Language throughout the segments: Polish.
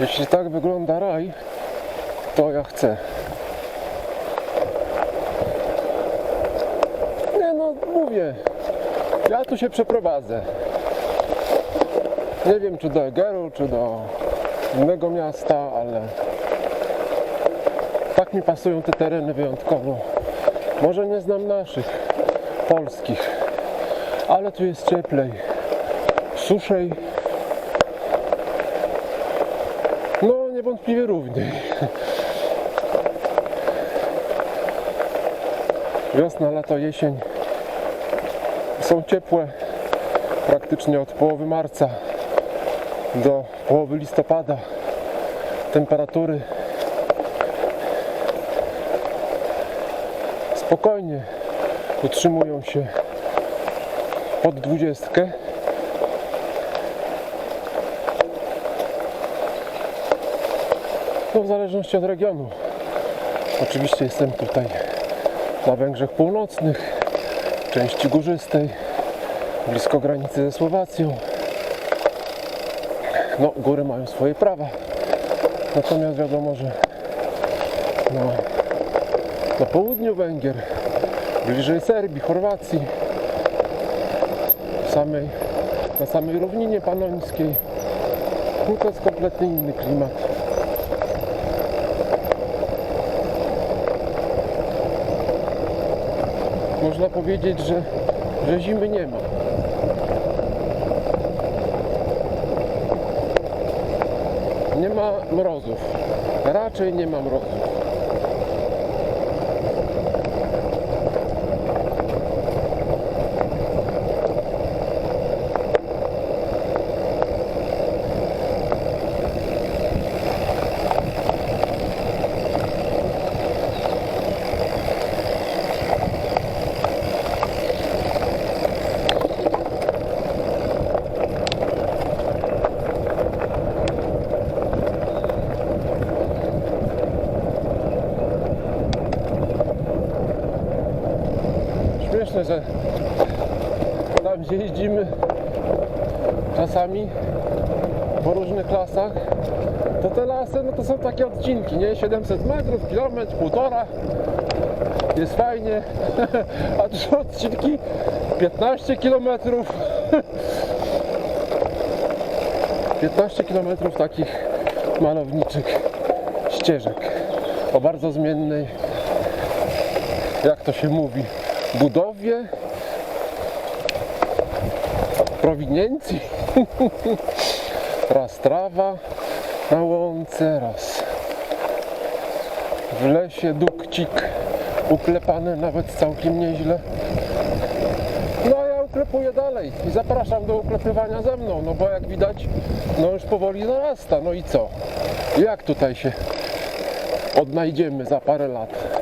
Jeśli tak wygląda raj, to ja chcę. Nie no, mówię. Ja tu się przeprowadzę. Nie wiem czy do Egeru, czy do innego miasta, ale tak mi pasują te tereny wyjątkowo. Może nie znam naszych, polskich, ale tu jest cieplej, suszej. No niewątpliwie równiej. Wiosna, lato, jesień są ciepłe praktycznie od połowy marca do połowy listopada. Temperatury spokojnie utrzymują się pod dwudziestkę. No w zależności od regionu. Oczywiście jestem tutaj na Węgrzech Północnych, części górzystej, blisko granicy ze Słowacją. No, góry mają swoje prawa. Natomiast wiadomo, że na południu Węgier, bliżej Serbii, Chorwacji, samej, na samej równinie panońskiej, no to jest kompletnie inny klimat. Można powiedzieć, że, że zimy nie ma. Nie ma mrozów. Raczej nie ma mrozów. Że tam gdzie jeździmy czasami po różnych lasach, to te lasy no to są takie odcinki, nie? 700 metrów, kilometr, półtora. Jest fajnie, a są odcinki 15 kilometrów. 15 kilometrów takich malowniczych ścieżek o bardzo zmiennej jak to się mówi, budowie, prowiniencji. raz trawa na łące, raz w lesie dukcik uklepany nawet całkiem nieźle. No a ja uklepuję dalej i zapraszam do uklepywania ze mną, no bo jak widać, no już powoli zarasta, no i co? Jak tutaj się odnajdziemy za parę lat?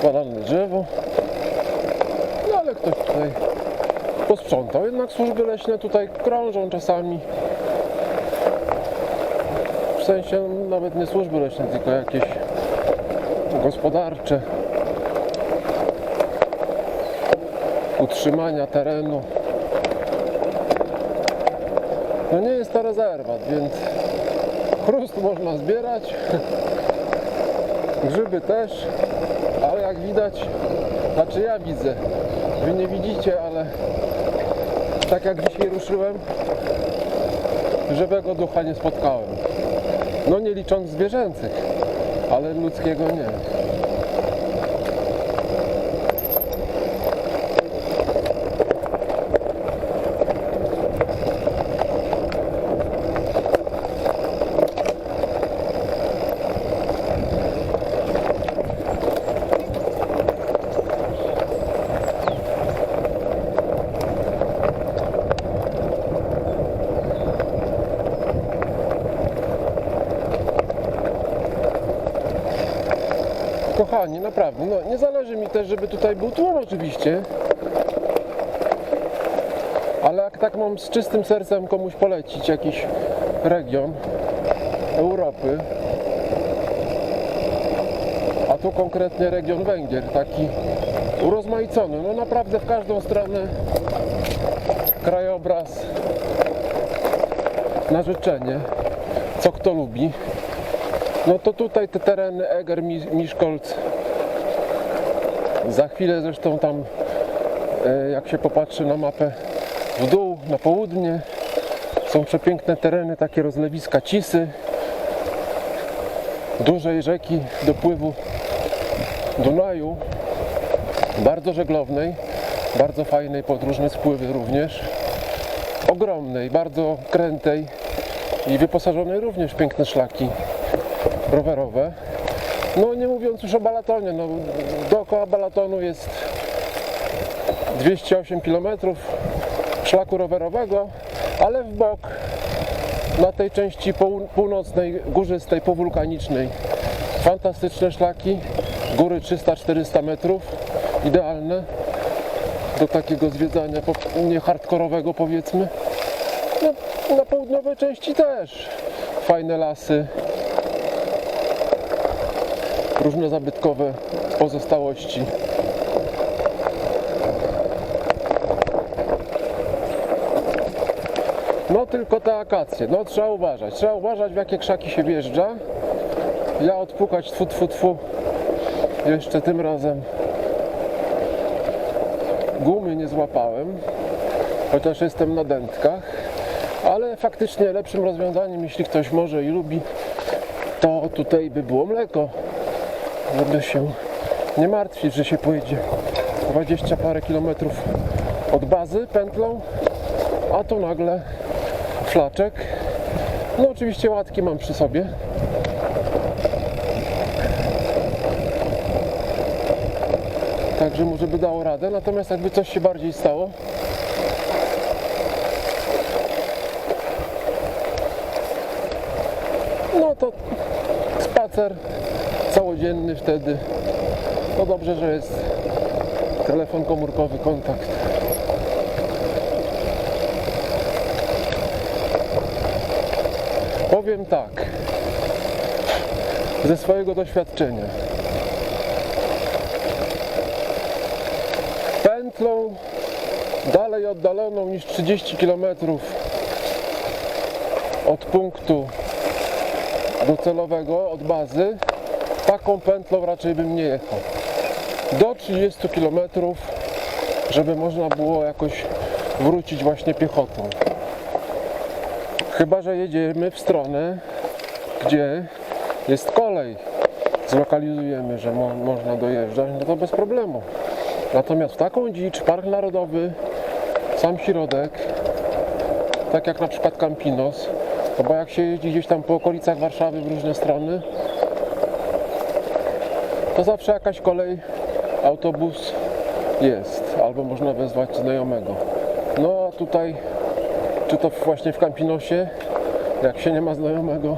zwalane drzewo. No ale ktoś tutaj posprzątał. Jednak służby leśne tutaj krążą czasami. W sensie nawet nie służby leśne, tylko jakieś gospodarcze. Utrzymania terenu. No nie jest to rezerwat, więc chrust można zbierać. Grzyby też, ale jak widać, znaczy ja widzę, wy nie widzicie, ale tak jak dzisiaj ruszyłem, żywego ducha nie spotkałem. No nie licząc zwierzęcych, ale ludzkiego nie. Kochani, naprawdę, no nie zależy mi też, żeby tutaj był tłum oczywiście. Ale jak tak mam z czystym sercem komuś polecić jakiś region Europy, a tu konkretnie region Węgier, taki urozmaicony, no naprawdę w każdą stronę krajobraz na życzenie, co kto lubi. No to tutaj te tereny Eger, Mi- Miszkolc, za chwilę zresztą tam, e, jak się popatrzy na mapę w dół, na południe, są przepiękne tereny, takie rozlewiska Cisy, dużej rzeki dopływu Dunaju, bardzo żeglownej, bardzo fajnej pod różne spływy również, ogromnej, bardzo krętej i wyposażonej również w piękne szlaki rowerowe. No nie mówiąc już o Balatonie, no dookoła Balatonu jest 208 km szlaku rowerowego, ale w bok na tej części pół- północnej, górzystej, powulkanicznej fantastyczne szlaki, góry 300-400 metrów, idealne do takiego zwiedzania nie hardkorowego powiedzmy. No, na południowej części też fajne lasy, różne zabytkowe pozostałości. No tylko te akacje, no trzeba uważać, trzeba uważać w jakie krzaki się wjeżdża. Ja odpukać tfu tfu tfu. Jeszcze tym razem gumy nie złapałem, chociaż jestem na dętkach, ale faktycznie lepszym rozwiązaniem, jeśli ktoś może i lubi, to tutaj by było mleko, żeby się nie martwić, że się pojedzie 20 parę kilometrów od bazy pętlą, a tu nagle flaczek. No oczywiście łatki mam przy sobie. Także może by dało radę, natomiast jakby coś się bardziej stało, no to spacer całodzienny wtedy. No dobrze, że jest telefon komórkowy, kontakt. Powiem tak, ze swojego doświadczenia. Pętlą dalej oddaloną niż 30 km od punktu docelowego, od bazy, taką pętlą raczej bym nie jechał. Do 30 km, żeby można było jakoś wrócić właśnie piechotą. Chyba, że jedziemy w stronę, gdzie jest kolej. Zlokalizujemy, że mo- można dojeżdżać, no to bez problemu. Natomiast w taką dzicz, park narodowy, sam środek, tak jak na przykład Campinos, no bo jak się jeździ gdzieś tam po okolicach Warszawy w różne strony, to zawsze jakaś kolej, autobus jest, albo można wezwać znajomego. No a tutaj, czy to właśnie w Campinosie, jak się nie ma znajomego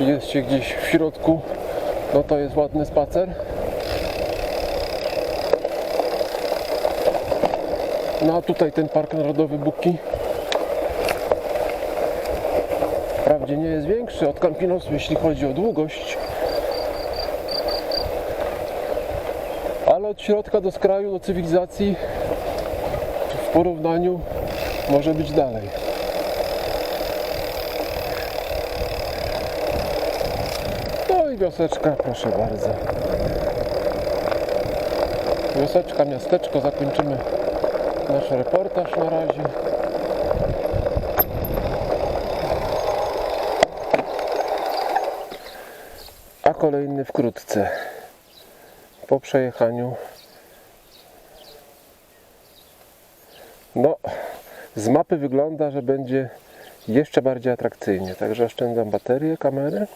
i jest się gdzieś w środku, no to jest ładny spacer. No a tutaj ten Park Narodowy Buki Wprawdzie nie jest większy od Campinosu, jeśli chodzi o długość, ale od środka do skraju, do cywilizacji w porównaniu może być dalej. No i wioseczka, proszę bardzo. Wioseczka, miasteczko, zakończymy nasz reportaż na razie. A kolejny wkrótce. Po przejechaniu. No, z mapy wygląda, że będzie jeszcze bardziej atrakcyjnie. Także oszczędzam baterię kamery.